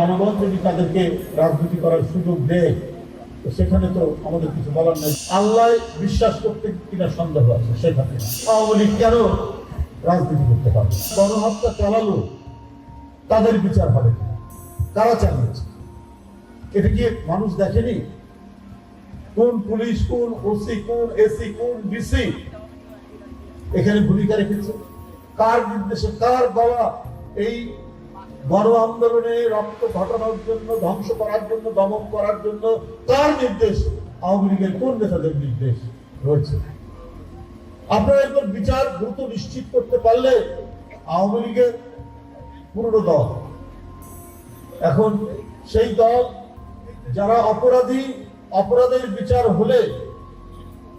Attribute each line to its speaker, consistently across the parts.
Speaker 1: জনগণ যদি তাদেরকে রাজনীতি করার সুযোগ দেয় সেখানে তো আমাদের কিছু বলার নেই। আল্লাহ বিশ্বাস করতে কিনা সন্দেহ আছে সেখানে আওয়ামী লীগ কেন রাজনীতি করতে পারবে গণহত্যা চালালো, তাদের বিচার হবে কারা চালিয়েছে? এটা কি মানুষ দেখেনি? কোন পুলিশ, কোন ওসি, কোন এসি, কোন ডিসি এখানে ভূমিকা রেখেছে কার নির্দেশে, কার বাবা এই গণ আন্দোলনে রক্ত ঘটানোর জন্য, ধ্বংস করার জন্য, দমন করার জন্য তার নির্দেশ, আওয়ামী লীগের কোন নেতাদের নির্দেশ রয়েছে? আপনারা একবার বিচার দ্রুত নিশ্চিত করতে পারলে আওয়ামী লীগের পুরনো দল, এখন সেই দল যারা অপরাধী, অপরাধের বিচার হলে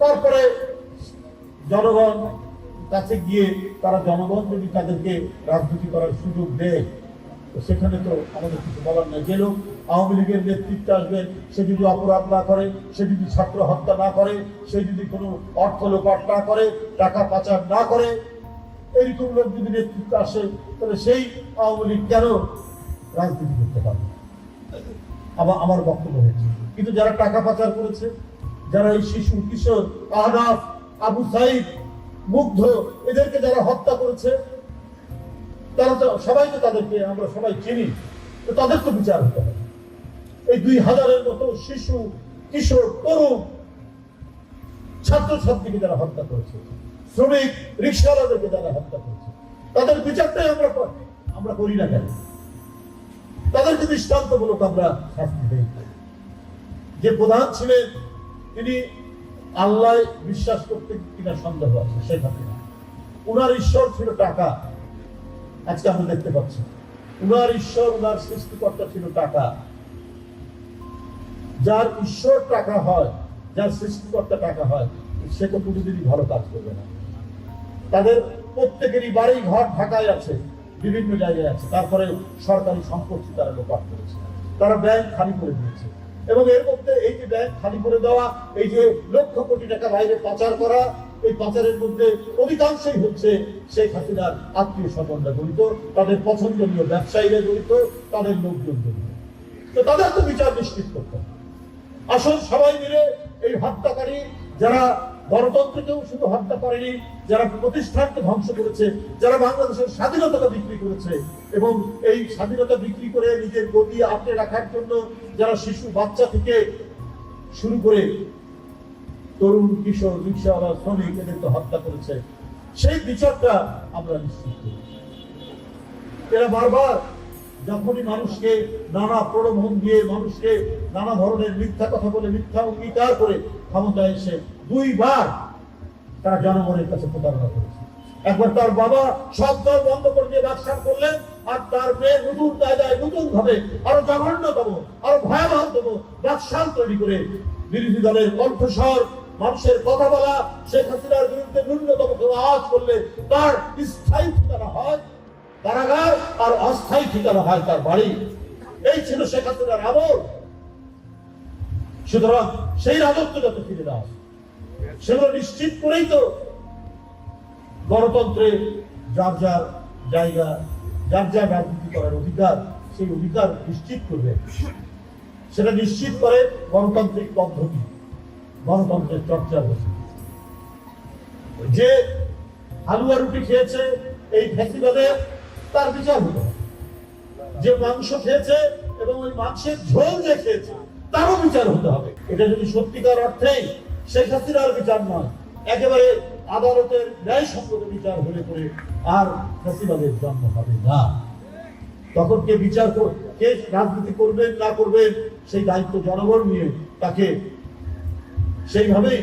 Speaker 1: তারপরে জনগণ কাছে গিয়ে, তারা জনগণ যদি তাদেরকে রাজনীতি করার সুযোগ দেয় তো সেখানে তো আমাদের কিছু বলার নেই। যে লোক আওয়ামী লীগের নেতৃত্বে আসবেন সে যদি অপরাধ না করে, সে যদি ছাত্র হত্যা না করে, সে যদি কোনো অর্থ লোপাট না করে, টাকা পাচার না করে এইরকম লোক যদি নেতৃত্বে আসে, তাহলে সেই আওয়ামী লীগ কেন রাজনীতি করতে পারবে আমার আমার বক্তব্য হয়েছে কিন্তু যারা টাকা পাচার করেছে, যারা এই শিশু, কিশোর, আহনাফ, আবু সাইদ, মুগ্ধ, এদেরকে যারা হত্যা করেছে তারা তো সবাই তো তাদেরকে, আমরা সবাই চিনি, তো তাদের তো বিচার হতে হবে। এই দুই হাজারের মতো শিশু, কিশোর, তরুণ ছাত্রছাত্রীকে যারা হত্যা করেছে, শ্রমিক, রিক্সাওয়ালাদেরকে যারা হত্যা করেছে, তাদের বিচারটাই আমরা আমরা করি না কেন? তাদেরকে দৃষ্টান্তমূলক আমরা শাস্তি দেই। যে প্রধান ছিলেন, তিনি আল্লাহ বিশ্বাস করতে কিনা সন্দেহ আছে সেখানে ওনার ঈশ্বর ছিল টাকা। আজকে আমরা দেখতে পাচ্ছি। উনার ঈশ্বর, উনার সৃষ্টিকর্তা ছিল টাকা। যার ঈশ্বর টাকা হয়, যার সৃষ্টিকর্তা টাকা হয়, সে তো কোনোদিনই ভালো কাজ করবে না। তাদের প্রত্যেকেরই বাড়ি, ঘর ঢাকায় আছে, বিভিন্ন জায়গায় আছে। তারপরে সরকারি সম্পত্তি তারা লোপাট করেছে। তারা ব্যাংক খালি করে দিয়েছে। এবং এর মধ্যে এই যে ব্যাংক খালি করে দেওয়া, এই যে লক্ষ কোটি টাকা বাইরে পাচার করা এই পাচারের মধ্যে অধিকাংশই হচ্ছে শেখ হাসিনার আত্মীয় স্বজনরা জড়িত, তাদের পছন্দনীয় ব্যবসায়ীরা জড়িত, তাদের লোকজন জড়িত। তো তাদের তো বিচার নিশ্চিত করতে আসল সবাই মিলে এই হত্যাকারী যারা গণতন্ত্রকেও শুধু হত্যা করেনি, যারা প্রতিষ্ঠানকে ধ্বংস করেছে, যারা বাংলাদেশের স্বাধীনতাকে বিক্রি করেছে এবং এই স্বাধীনতা বিক্রি করে নিজের গতি আঁকড়ে রাখার জন্য যারা শিশু, বাচ্চা থেকে শুরু করে তরুণ কিশোর রিক্সাওয়ালা শ্রমিক এদেরকে হত্যা করেছে। সেই বিচারটা আমরা নিশ্চিত করি। এরা বারবার যখনই মানুষকে নানা প্রলোভন দিয়ে মানুষকে নানা ধরনের মিথ্যা কথা বলে, মিথ্যা অঙ্গীকার করে ক্ষমতায় এসে দুইবার তারা জনগণের কাছে প্রতারণা করেছে। একবার তার বাবা সব দল বন্ধ করে দিয়ে ব্যবসা করলেন, আর তার মেয়ে নতুন জায়গায় নতুন ভাবে আরও জঘন্যতম, আরও ভয়াবহতম ব্যবসাল তৈরি করে বিরোধী দলের কণ্ঠস্বর মানুষের কথা বলা, শেখ হাসিনার বিরুদ্ধে ন্যূনতম আওয়াজ করলে তার স্থায়ী ঠিকানা হয় কারাগার, আর অস্থায়ী ঠিকানা হয় তার বাড়ি। এই ছিল শেখ হাসিনার আমল। সুতরাং সেই রাজত্ব যাতে ফিরে না সেগুলো নিশ্চিত করেই তো গণতন্ত্রে যার যার জায়গা, যার যার রাজনীতি করার অধিকার, সেই অধিকার নিশ্চিত করবে। সেটা নিশ্চিত করে গণতান্ত্রিক পদ্ধতি। গণতন্ত্রের চর্চা বসে যে হালুয়া রুটি খেয়েছে, এই ফ্যাসিবাদে তার বিচার হবে যে মাংস খেয়েছে এবং ওই মাংসের ঝোল যে খেয়েছে, তারও বিচার হতে হবে। এটা যদি সত্যিকার অর্থেই শেখ হাসিনার বিচার নয়, একেবারে আদালতের ন্যায়সঙ্গত বিচার হলে পরে আর ফ্যাসিবাদের জন্ম হবে না। তখন কে বিচার কে রাজনীতি করবেন, না করবেন, সেই দায়িত্ব জনগণ নিয়ে তাকে সেইভাবেই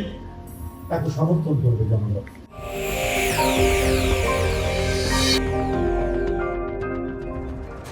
Speaker 1: তাকে সমর্থন করবে জনগণ।